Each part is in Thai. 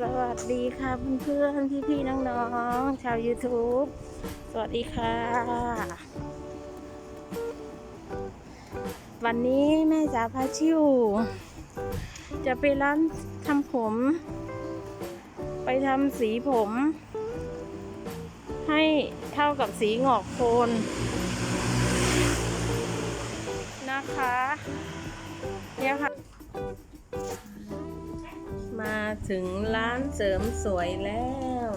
สวัสดีค่ะเพื่อนๆ พี่ๆ น้องๆ ชาว YouTube สวัสดีค่ะ วันนี้แม่จ๋าพาชิว จะไปร้านทำผม ไปทำสีผม ให้เท่ากับสีหงอกโคนนะคะเนี่ยค่ะ มาถึงร้านเสริมสวยแล้ว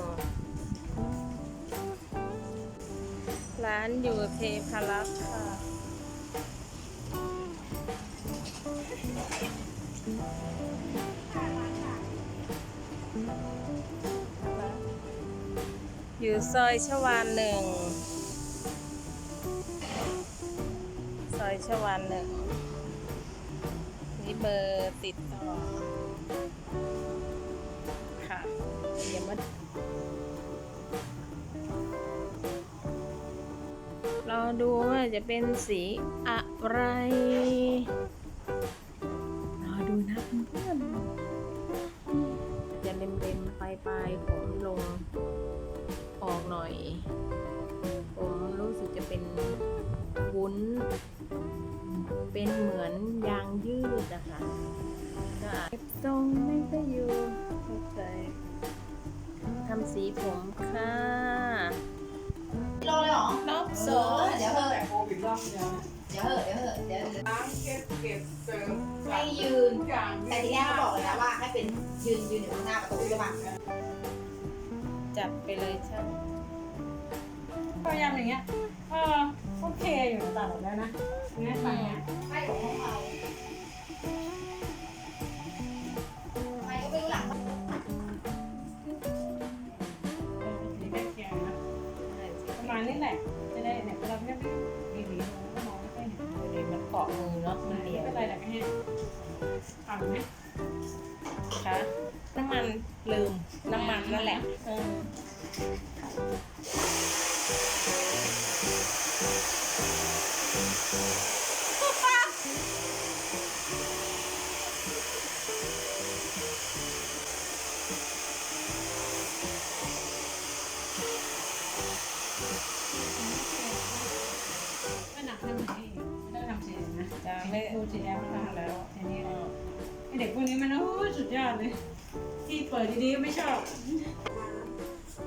ร้านอยู่เทพรักษ์ค่ะ อยู่ซอยชวานหนึ่ง ซอยชวานหนึ่งนี่เบอร์ติดต่อ ยวมารอดูว่าจะเป็นสีอะไรรอดูนะเพื่อนจะเล็มๆปลายๆผมลงออกหน่อย ผมรู้สึกจะเป็นวุ้น เป็นเหมือนยางยืดอะคะก็อาจตรงไม่ก็อยู่ำสีผมค่ะโลเลยเหรอรอบสองเดี๋ยวเหอะแต่โควิดรอบที่แล้วนะเดี๋ยวเหอะเดี๋ยวเหอะเดี๋ยวเหอะล้างเก็บเก็บเสิร์ฟให้ยืน ทุกอย่างแต่ทีแรกเขาบอกเลยนะว่าให้เป็นยืนยืนอยู่ข้างหน้าประตูใช่ปะจัดไปเลยช่างพยายามอย่างเงี้ยเออโอเคอยู่ตลอดแล้วนะ เนไรแต่ก็แห้งอ่านไหมคะน้ำมันลืมน้ำมันนั่นแหละเออ จะไม่ดูสีแดงมาแล้แล้วทีนี้ไอเด็กพวกนี้มันโอ้สุดยอดเลย ที่เปิดดีๆไม่ชอบ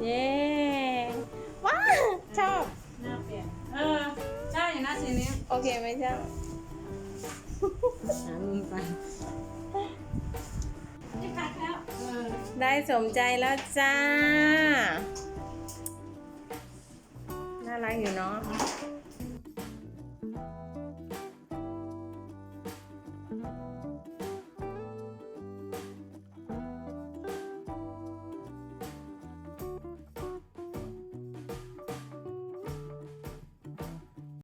เย้ว้าชอบหน้าเปลี่ยนเออใช่หน้าสีนี้โอเคไหมช่างหามุมไปไม่คัดแล้วได้สมใจแล้วจ้า น่ารักอยู่เนาะ